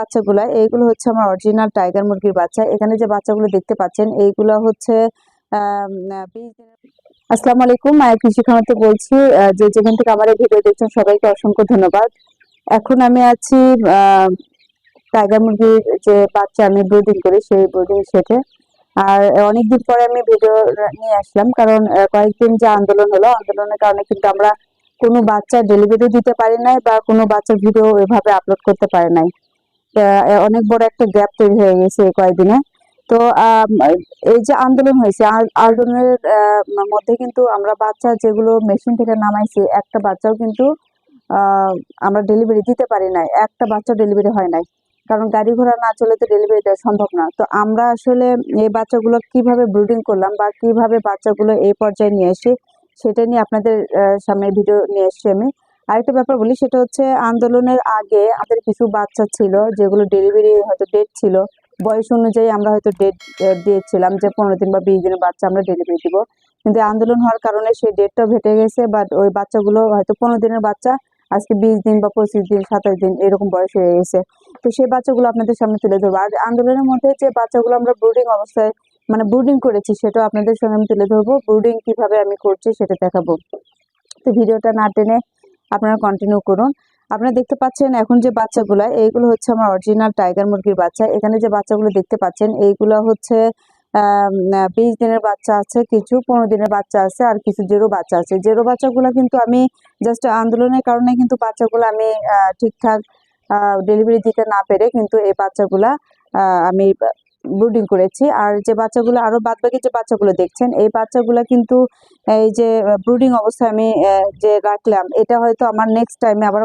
বাচ্চাগুলা, এইগুলো হচ্ছে আমার অরিজিনাল টাইগার মুরগির বাচ্চা। এখানে যে বাচ্চাগুলো দেখতে পাচ্ছেন, এইগুলো হচ্ছে আসসালামু আলাইকুম মায়া কৃষি খামাতে বলছি যে যেখান থেকে আমার এই ভিডিও দেখছেন, সবাইকে অসংখ্য ধন্যবাদ। এখন আমি আছি টাইগার মুরগির যে বাচ্চা আমি ব্রুডিং করি, সেই ব্রুডিং সেটে আর অনেকদিন পরে আমি ভিডিও নিয়ে আসলাম, কারণ কয়েকদিন যে আন্দোলন হলো, আন্দোলনের কারণে কিন্তু আমরা কোনো বাচ্চা ডেলিভারি দিতে পারি নাই বা কোনো বাচ্চার ভিডিও এভাবে আপলোড করতে পারি নাই। অনেক বড় একটা গ্যাপ তৈরি হয়ে গেছে কয়েকদিনে। তো এই যে আন্দোলন হয়েছে আন্দোলনের মধ্যে কিন্তু আমরা বাচ্চা যেগুলো মেশিন থেকে নামাইছি, একটা বাচ্চাও কিন্তু আমরা ডেলিভারি দিতে পারি নাই, একটা বাচ্চা ডেলিভারি হয় নাই। কারণ গাড়ি ঘোড়া না চলে তো ডেলিভারি দেওয়া সম্ভব না। তো আমরা আসলে এই বাচ্চাগুলো কীভাবে ব্রুডিং করলাম বা কীভাবে বাচ্চাগুলো এই পর্যায়ে নিয়ে আসি, সেটা নিয়ে আপনাদের সামনে ভিডিও নিয়ে এসেছি আমি। আরেকটা ব্যাপার বলি, সেটা হচ্ছে আন্দোলনের আগে আমাদের কিছু বাচ্চা ছিল যেগুলো ডেলিভারি হয়তো ডেট ছিল। বয়স অনুযায়ী আমরা হয়তো ডেট দিয়েছিলাম যে পনেরো দিন বা বিশ দিনের বাচ্চা আমরা ডেলিভারি দিব। কিন্তু আন্দোলন হওয়ার কারণে সেই ডেটটা ভেটে গেছে বাট ওই বাচ্চাগুলো হয়তো পনেরো দিনের বাচ্চা, আজকে বিশ দিন বা পঁচিশ দিন, সাতাশ দিন এরকম বয়স হয়ে গেছে। তো সেই বাচ্চাগুলো আপনাদের সামনে তুলে ধরবো। আর আন্দোলনের মধ্যে যে বাচ্চাগুলো আমরা ব্রুডিং অবস্থায় মানে ব্রুডিং করেছি, সেটাও আপনাদের সামনে আমি তুলে ধরবো। ব্রুডিং কীভাবে আমি করছি সেটা দেখাবো। তো ভিডিওটা না টেনে আপনারা কন্টিনিউ করুন। আপনারা দেখতে পাচ্ছেন এখন যে বাচ্চাগুলো, এইগুলো হচ্ছে আমার অরিজিনাল টাইগার মুরগির বাচ্চা। এখানে যে বাচ্চাগুলো দেখতে পাচ্ছেন, এইগুলো হচ্ছে বিশ দিনের বাচ্চা আছে, কিছু পনেরো দিনের বাচ্চা আছে, আর কিছু জেরো বাচ্চা আছে। জেরো বাচ্চাগুলো কিন্তু আমি জাস্ট আন্দোলনের কারণে কিন্তু বাচ্চাগুলো আমি ঠিকঠাক ডেলিভারি দিতে না পেরে কিন্তু এই বাচ্চাগুলা আমি ব্রুডিং করেছি। আর যে বাচ্চাগুলো, আরও বাদ বাকি যে বাচ্চাগুলো দেখছেন, এই বাচ্চাগুলো কিন্তু এই যে ব্রুডিং অবস্থায় আমি যে রাখলাম, এটা হয়তো আমার নেক্সট টাইমে আবার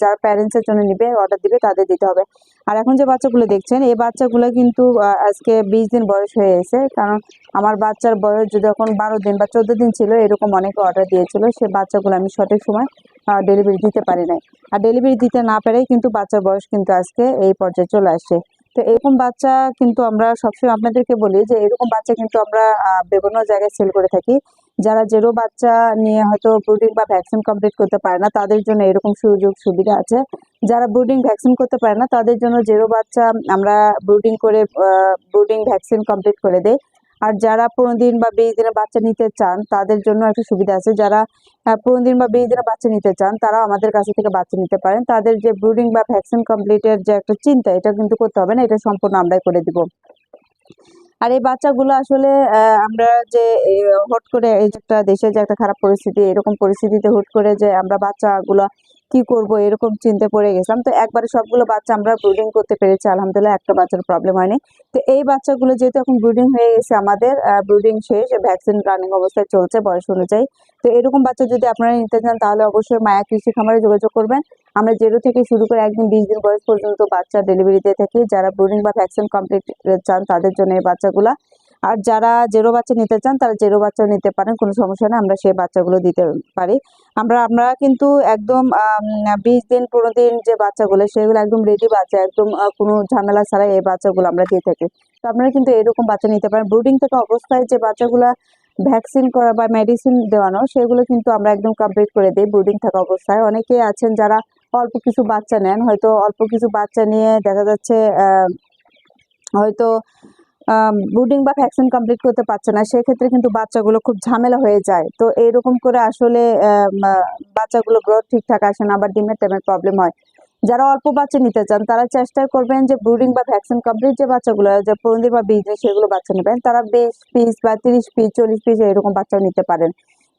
যারা প্যারেন্টসের জন্য নিবে অর্ডার দিবে, তাদের দিতে হবে। আর এখন যে বাচ্চাগুলো দেখছেন, এই বাচ্চাগুলো কিন্তু আজকে বিশ দিন বয়স হয়ে গেছে। কারণ আমার বাচ্চার বয়স যদি এখন বারো দিন বা চোদ্দ দিন ছিল, এরকম অনেকে অর্ডার দিয়েছিল, সে বাচ্চাগুলো আমি সঠিক সময় ডেলিভারি দিতে পারি নাই। আর ডেলিভারি দিতে না পেরেই কিন্তু বাচ্চার বয়স কিন্তু আজকে এই পর্যায়ে চলে আসছে। তো এরকম বাচ্চা কিন্তু আমরা সবসময় আপনাদেরকে বলি যে এরকম বাচ্চা কিন্তু আমরা বিভিন্ন জায়গায় সেল করে থাকি। যারা জেরো বাচ্চা নিয়ে হয়তো ব্রুডিং বা ভ্যাকসিন কমপ্লিট করতে পারে না, তাদের জন্য এরকম সুযোগ সুবিধা আছে। যারা ব্রুডিং ভ্যাকসিন করতে পারে না, তাদের জন্য জেরো বাচ্চা আমরা ব্রুডিং করে ব্রুডিং ভ্যাকসিন কমপ্লিট করে দেই। আর যারা পনেরো দিন বা বিশ দিনের বাচ্চা নিতে চান, তাদের জন্য একটা সুবিধা আছে। যারা পনেরো দিন বা বিশ দিনের বাচ্চা নিতে চান তারা আমাদের কাছে থেকে বাচ্চা নিতে পারেন। তাদের যে ব্রুডিং বা ভ্যাকসিন কমপ্লিটের যে একটা চিন্তা, এটা কিন্তু করতে হবে না, এটা সম্পূর্ণ আমরাই করে দিব। আর এই বাচ্চাগুলো আসলে আমরা যে হুট করে এই একটা দেশে যে একটা খারাপ পরিস্থিতি, এরকম পরিস্থিতিতে হুট করে যে আমরা বাচ্চাগুলো কি করব, এরকম চিন্তা পড়ে গেছিলাম। তো একবারে সবগুলো বাচ্চা আমরা ব্রুডিং করতে পেরেছি, আলহামদুলিল্লাহ একটা বাচ্চার প্রবলেম হয়নি। তো এই বাচ্চাগুলো যেহেতু এখন ব্রুডিং হয়ে গেছে আমাদের ব্রুডিং শেষ ভ্যাকসিন রানিং অবস্থায় চলছে বয়স অনুযায়ী। তো এরকম বাচ্চা যদি আপনারা নিতে চান, তাহলে অবশ্যই মায়া কৃষি খামারে যোগাযোগ করবেন। আমরা জিরো থেকে শুরু করে একদিন বিশ দিন বয়স পর্যন্ত বাচ্চা ডেলিভারি দিয়ে থাকি। যারা ব্রুডিং বা ভ্যাকসিন কমপ্লিট চান, তাদের জন্য এই বাচ্চাগুলা আর যারা জেরো বাচ্চা নিতে চান, তারা জেরো বাচ্চা নিতে পারেন, কোনো সমস্যা নেই, আমরা সেই বাচ্চাগুলো দিতে পারি। আমরা আমরা কিন্তু একদম বিশ দিন, পনেরো দিন যে বাচ্চাগুলো, সেগুলো একদম রেডি বাচ্চা, একদম কোনো ঝামেলা ছাড়াই এই বাচ্চাগুলো আমরা দিয়ে থাকি। তো আপনারা কিন্তু এরকম বাচ্চা নিতে পারেন। ব্রুডিং থেকে অবস্থায় যে বাচ্চাগুলো ভ্যাকসিন করা বা মেডিসিন দেওয়ানো, সেগুলো কিন্তু আমরা একদম কমপ্লিট করে দিই ব্রুডিং থাকা অবস্থায়। অনেকেই আছেন যারা অল্প কিছু বাচ্চা নেন, হয়তো অল্প কিছু বাচ্চা নিয়ে দেখা যাচ্ছে হয়তো ব্রুডিং বা ভ্যাকসিন কমপ্লিট করতে পারছে না, সেক্ষেত্রে কিন্তু বাচ্চাগুলো খুব ঝামেলা হয়ে যায়। তো এইরকম করে আসলে বাচ্চাগুলো গ্রোথ ঠিকঠাক আসে না আবার ডিমের টেমের প্রবলেম হয়। যারা অল্প বাচ্চা নিতে চান, তারা চেষ্টা করবেন যে ব্রুডিং বা ভ্যাকসিন কমপ্লিট যে বাচ্চাগুলো যে পনেরো বা বিশ দিন সেগুলো বাচ্চা নেবেন, তারা বিশ পিস বা তিরিশ পিস চল্লিশ পিস এরকম বাচ্চা নিতে পারেন।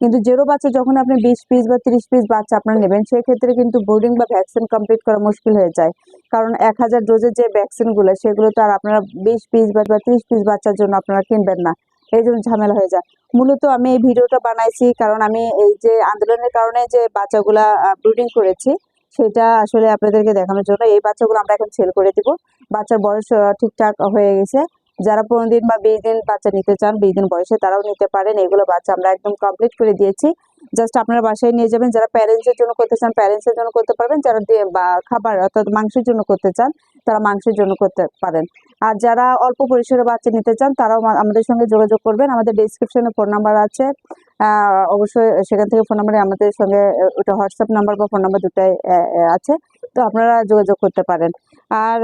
কিন্তু জেরো বাচ্চা যখন আপনি বিশ পিস বা তিরিশ পিস বাচ্চা আপনারা নেবেন, সেক্ষেত্রে কিন্তু ব্রুডিং বা ভ্যাকসিন কমপ্লিট করা মুশকিল হয়ে যায়। কারণ এক হাজার ডোজের যে ভ্যাকসিনগুলো সেগুলো তো আর আপনারা বিশ পিস বা তিরিশ পিস বাচ্চার জন্য আপনারা কিনবেন না। এই জন্য ঝামেলা হয়ে যায়। মূলত আমি এই ভিডিওটা বানাইছি কারণ আমি এই যে আন্দোলনের কারণে যে বাচ্চাগুলা ব্রুডিং করেছি, সেটা আসলে আপনাদেরকে দেখানোর জন্য। এই বাচ্চাগুলো আমরা এখন সেল করে দিব। বাচ্চার বয়স ঠিকঠাক হয়ে গেছে। যারা পনেরো দিন বা বিশ দিন বাচ্চা নিতে চান, বিশ দিন বয়সে তারাও নিতে পারেন। এগুলো বাচ্চা আমরা একদম কমপ্লিট করে দিয়েছি। জাস্ট আপনারা বাসায় নিয়ে যাবেন। যারা প্যারেন্টস এর জন্য করতে চান প্যারেন্টস এর জন্য করতে পারবেন। যারা খাবার অর্থাৎ মাংসের জন্য করতে চান, তারা মাংসের জন্য করতে পারেন। আর যারা অল্প পরিসরে বাচ্চা নিতে চান, তারাও আমাদের সঙ্গে যোগাযোগ করবেন। আমাদের ডিসক্রিপশনে ফোন নাম্বার আছে। অবশ্যই সেখান থেকে ফোন নাম্বারে আমাদের সঙ্গে ওটা হোয়াটসঅ্যাপ নাম্বার বা ফোন নাম্বার দুটাই আছে। তো আপনারা যোগাযোগ করতে পারেন। আর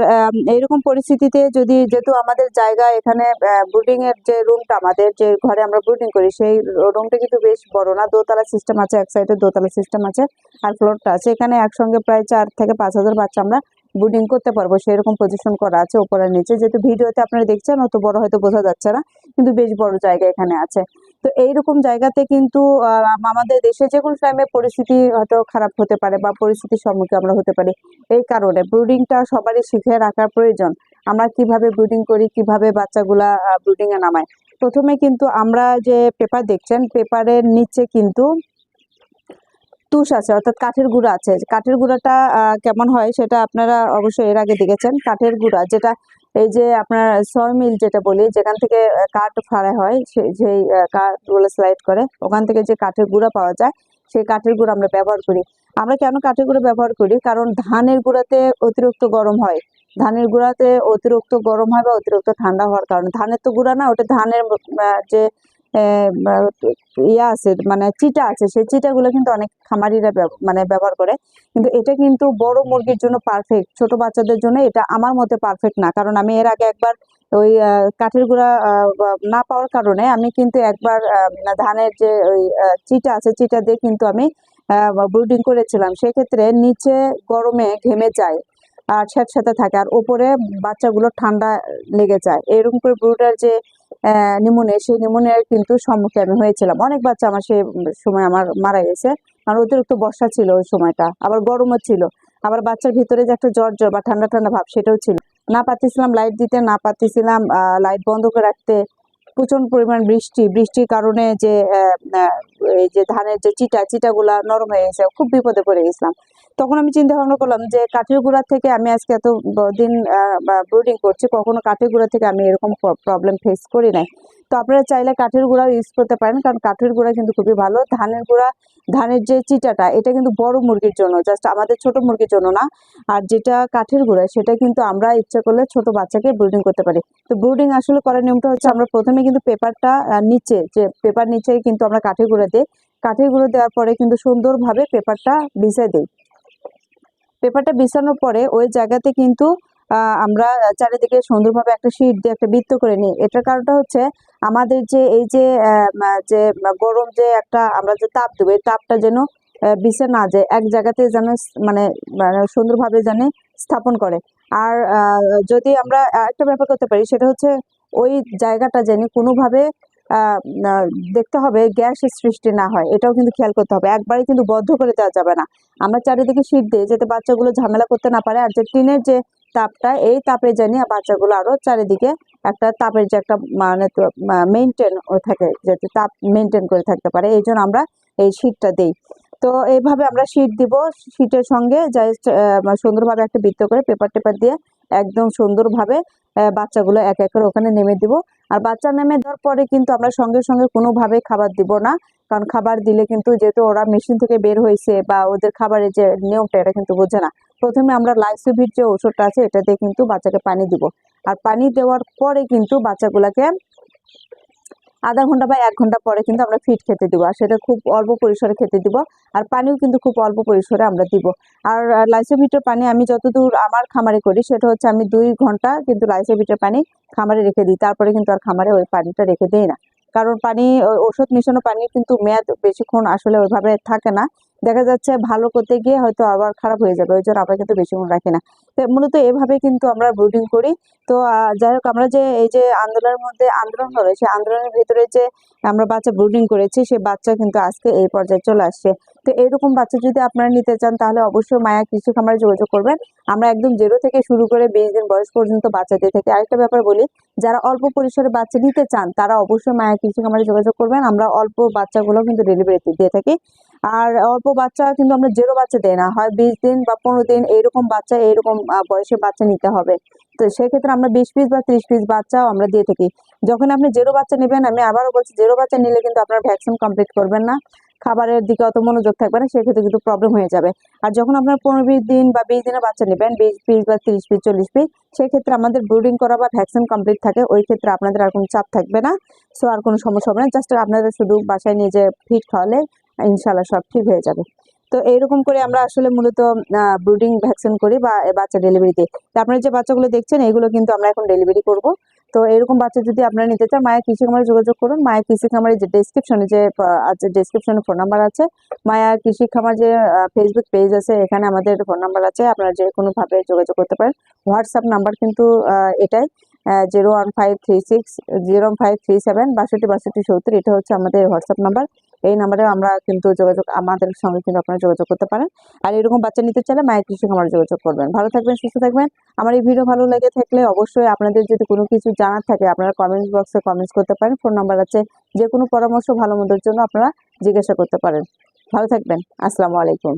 এইরকম পরিস্থিতিতে যদি যেহেতু আমাদের জায়গা এখানে ব্রুডিং এর যে রুমটা আমাদের যে ঘরে আমরা ব্রুডিং করি, সেই রুমটা কিন্তু বেশ বড় না, দোতলা সিস্টেম আছে, এক সাইডে দোতলা সিস্টেম আছে আর ফ্লোরটা আছে। এখানে একসঙ্গে প্রায় চার থেকে পাঁচ হাজার বাচ্চা আমরা ব্রুডিং করতে পারব সেরকম পজিশন করা আছে উপরে নিচে। যেহেতু ভিডিওতে আপনারা দেখছেন, অত বড় হয়তো বোঝা যাচ্ছে না, কিন্তু বেশ বড় জায়গা এখানে আছে। তো এইরকম জায়গাতে কিন্তু আমাদের দেশে যে কোনো টাইমে পরিস্থিতি হয়তো খারাপ হতে পারে বা পরিস্থিতির সম্মুখীন আমরা হতে পারি। এই কারণে ব্রুডিংটা সবারই শিখে রাখার প্রয়োজন। আমরা কীভাবে ব্রুডিং করি, কীভাবে বাচ্চাগুলা ব্রুডিং এ নামাই প্রথমে কিন্তু আমরা যে পেপার দেখছেন পেপারের নিচে কিন্তু তুষ আছে, অর্থাৎ কাঠের গুঁড়া আছে। কাঠের গুঁড়াটা কেমন হয় সেটা আপনারা অবশ্যই এর আগে দেখেছেন। কাঠের গুঁড়া, যেটা এই যে আপনার সয় মিল যেটা বলি, যেখান থেকে কাঠ ফাড়া হয় সেই কাঠগুলো স্লাইড করে, ওখান থেকে যে কাঠের গুঁড়া পাওয়া যায়, সেই কাঠের গুঁড়া আমরা ব্যবহার করি। আমরা কেন কাঠের গুঁড়া ব্যবহার করি? কারণ ধানের গুঁড়াতে অতিরিক্ত গরম হয়। ধানের গুঁড়াতে অতিরিক্ত গরম হয় বা অতিরিক্ত ঠান্ডা হওয়ার কারণে। ধানের তো গুঁড়া না, ওটা ধানের যে ইয়া আছে মানে চিটা আছে সেই চিটাগুলো কিন্তু অনেক খামারিরা মানে ব্যবহার করে। কিন্তু এটা কিন্তু বড় মুরগির জন্য পারফেক্ট ছোট বাচ্চাদের জন্য এটা আমার মতে পারফেক্ট না। কারণ আমি এর আগে একবার ওই কাঠের গুঁড়া আহ, না পাওয়ার কারণে আমি কিন্তু একবার আহ, ধানের যে ওই চিটা আছে চিটা দিয়ে কিন্তু আমি ব্রুডিং করেছিলাম। সেক্ষেত্রে নিচে গরমে ঘেমে যায়। আর স্যাঁতস্যাঁতে থাকে। আর উপরে বাচ্চাগুলো ঠান্ডা লেগে যায়। এরকম করে ব্রুডার যে নিমোনিয়া সেই নিমোনিয়ার কিন্তু সম্মুখীন আমি হয়েছিলাম। অনেক বাচ্চা আমার সেই সময় আমার মারা গেছে। কারণ অতিরিক্ত বর্ষা ছিল ওই সময়টা। আবার গরমও ছিল। আবার বাচ্চার ভিতরে যে একটা জ্বর জ্বর বা ঠান্ডা ঠান্ডা ভাব, সেটাও ছিল। না পারতেছিলাম লাইট দিতে, না পারতেছিলাম লাইট বন্ধ করে রাখতে। প্রচণ্ড পরিমাণ বৃষ্টি। বৃষ্টির কারণে যে এই যে ধানের যে চিটা, চিটাগুলা নরম হয়ে গেছে। খুব বিপদে পড়ে গেছিলাম। তখন আমি চিন্তা ভাবনা করলাম যে কাঠের গুঁড়া থেকে আমি আজকে এত দিন ব্রুডিং করছি, কখনো কাঠের গুঁড়া থেকে আমি এরকম প্রবলেম ফেস করি নাই। তো আপনারা চাইলে কাঠের গুঁড়া ইউজ করতে পারেন, কারণ কাঠের গুঁড়া কিন্তু খুবই ভালো। ধানের গুঁড়া, ধানের যে চিটাটা, এটা কিন্তু বড় মুরগির জন্য জাস্ট আমাদের ছোট মুরগির জন্য না। আর যেটা কাঠের গুঁড়া সেটা কিন্তু আমরা ইচ্ছা করলে ছোট বাচ্চাকে ব্রুডিং করতে পারি। তো ব্রুডিং আসলে করার নিয়মটা হচ্ছে, আমরা প্রথমে কিন্তু পেপারটা নিচে, যে পেপার নিচে কিন্তু আমরা কাঠের গুঁড়া দিই। কাঠের গুঁড়ো দেওয়ার পরে কিন্তু সুন্দরভাবে পেপারটা বিছিয়ে দিই। পেপারটা বিছানোর পরে ওই জায়গাতে কিন্তু আমরা চারিদিকে সুন্দরভাবে একটা শীট দিয়ে একটা বৃত্ত করে নিই। এটার কারণটা হচ্ছে আমাদের যে এই যে যে গরম যে একটা আমরা যে তাপ দেবো, এই তাপটা যেন বিছে না যায়, এক জায়গাতে যেন মানে সুন্দরভাবে যেন স্থাপন করে। আর যদি আমরা একটা ব্যাপার করতে পারি, সেটা হচ্ছে ওই জায়গাটা যেন কোনোভাবে দেখতে হবে গ্যাসের সৃষ্টি না হয়, এটাও কিন্তু খেয়াল করতে হবে। একবারে কিন্তু বদ্ধ করে দেওয়া যাবে না। আমরা চারিদিকে শীত দিই যাতে বাচ্চাগুলো ঝামেলা করতে না পারে, আর যে টিনের যে তাপটা, এই তাপে জানি বাচ্চাগুলো আরও চারিদিকে একটা তাপের যে একটা মানে মেনটেন থাকে, যাতে তাপ মেনটেন করে থাকতে পারে, এই জন্য আমরা এই শীতটা দিই। তো এইভাবে আমরা শীট দিব শীটের সঙ্গে জাস্ট সুন্দরভাবে একটা বৃত্ত করে পেপার টেপার দিয়ে একদম সুন্দরভাবে বাচ্চাগুলো এক এক করে ওখানে নেমে দিব। আর বাচ্চা নেমে দেওয়ার পরে কিন্তু আমরা সঙ্গে সঙ্গে কোনোভাবে খাবার দিব না। কারণ খাবার দিলে কিন্তু যেহেতু ওরা মেশিন থেকে বের হয়েছে বা ওদের খাবারের যে নিয়মটা, এটা কিন্তু বোঝে না। প্রথমে আমরা লাইসোভির যে ওষুধটা আছে, এটা দিয়ে কিন্তু বাচ্চাকে পানি দিব। আর পানি দেওয়ার পরে কিন্তু বাচ্চাগুলোকে আধা ঘণ্টা বা এক ঘণ্টা পরে কিন্তু আমরা ফিট খেতে দিব। আর সেটা খুব অল্প পরিসরে খেতে দিব। আর পানিও কিন্তু খুব অল্প পরিসরে আমরা দিব। আর লাইসোভিটের পানি আমি যতদূর আমার খামারে করি, সেটা হচ্ছে আমি দুই ঘণ্টা কিন্তু লাইসোভিটের পানি খামারে রেখে দিই। তারপরে কিন্তু আর খামারে ওই পানিটা রেখে দিই না। কারণ পানি ওষুধ মিশানো পানি কিন্তু মেয়াদ বেশিক্ষণ আসলে ওইভাবে থাকে না। দেখা যাচ্ছে ভালো করতে গিয়ে হয়তো আবার খারাপ হয়ে যাবে, ওই জন্য আমরা কিন্তু বেশি বেশিক্ষণ রাখি না। তো মূলত এভাবে কিন্তু আমরা ব্রুডিং করি। তো যাই হোক, আমরা যে, এই যে আন্দোলনের মধ্যে আন্দোলন হলো, সেই আন্দোলনের ভিতরে যে আমরা বাচ্চা ব্রুডিং করেছি সেই বাচ্চা কিন্তু আজকে এই পর্যায়ে চলে আসছে। তো এরকম বাচ্চা যদি আপনারা নিতে চান, তাহলে অবশ্যই মায়া কৃষি খামারে যোগাযোগ করবেন। আমরা একদম জিরো থেকে শুরু করে বিশ দিন বয়স পর্যন্ত বাচ্চা দিয়ে থাকি আরেকটা ব্যাপার বলি, যারা অল্প পরিসরে বাচ্চা নিতে চান, তারা অবশ্যই মায়া কৃষি খামারে যোগাযোগ করবেন। আমরা অল্প বাচ্চাগুলো কিন্তু ডেলিভারিতে দিয়ে থাকি। আর অল্প বাচ্চা কিন্তু আমরা জেরো বাচ্চা দেয় না। হয় বিশ দিন বা পনেরো দিন এইরকম বাচ্চা এইরকম আহ, বয়সের বাচ্চা নিতে হবে। তো সেক্ষেত্রে আমরা বিশ পিস বা ত্রিশ পিস বাচ্চাও আমরা দিয়ে থাকি। যখন আপনি জেরো বাচ্চা নেবেন আমি আবারও বলছি জেরো বাচ্চা নিলে কিন্তু আপনার ভ্যাকসিন কমপ্লিট করবেন না। খাবারের দিকে অত মনোযোগ থাকবে না সেক্ষেত্রে কিন্তু প্রবলেম হয়ে যাবে। আর যখন আপনার পনেরো বিশ দিন বা বিশ দিনের বাচ্চা নেবেন বিশ পিস বা তিরিশ পিস চল্লিশ পিস সেক্ষেত্রে আমাদের ব্রুডিং করা বা ভ্যাকসিন কমপ্লিট থাকে ওই ক্ষেত্রে আপনাদের আর কোনো চাপ থাকবে না। সো আর কোনো সমস্যা হবে না জাস্ট আপনাদের শুধু বাসায় নিয়ে যে ফিট খাওয়ালে ইনশাল্লাহ সব ঠিক হয়ে যাবে। তো এইরকম করে আমরা আসলে মূলত ব্রুডিং ভ্যাকসিন করি বা বাচ্চা ডেলিভারি দিই তো আপনারা যে বাচ্চাগুলো দেখছেন এইগুলো কিন্তু আমরা এখন ডেলিভারি করব। তো এরকম বাচ্চা যদি আপনারা নিতে চান মায়ের কৃষি খামারে যোগাযোগ করুন। মায়ের কৃষি খামারে যে ডেসক্রিপশনে যে আছে ডেসক্রিপশনে ফোন নাম্বার আছে, মায়া কৃষি খামার যে ফেসবুক পেজ আছে, এখানে আমাদের ফোন নাম্বার আছে। আপনারা যে কোনোভাবে যোগাযোগ করতে পারেন। হোয়াটসঅ্যাপ নাম্বার কিন্তু এটাই zero one five three six zero five three seven বাষট্টি বাষট্টি, সত্তর, এটা হচ্ছে আমাদের হোয়াটসঅ্যাপ নাম্বার এই নাম্বারে আমরা কিন্তু যোগাযোগ, আমাদের সঙ্গে কিন্তু আপনারা যোগাযোগ করতে পারেন। আর এরকম বাচ্চা নিতে চাইলে মায়ের কৃষক আমার যোগাযোগ করবেন। ভালো থাকবেন, সুস্থ থাকবেন। আমার এই ভিডিও ভালো লেগে থাকলে অবশ্যই আপনাদের যদি কোনো কিছু জানার থাকে, আপনারা কমেন্ট বক্সে কমেন্টস করতে পারেন। ফোন নাম্বার আছে যে কোনো পরামর্শ ভালো মন্দের জন্য আপনারা জিজ্ঞাসা করতে পারেন। ভালো থাকবেন, আসসালামু আলাইকুম।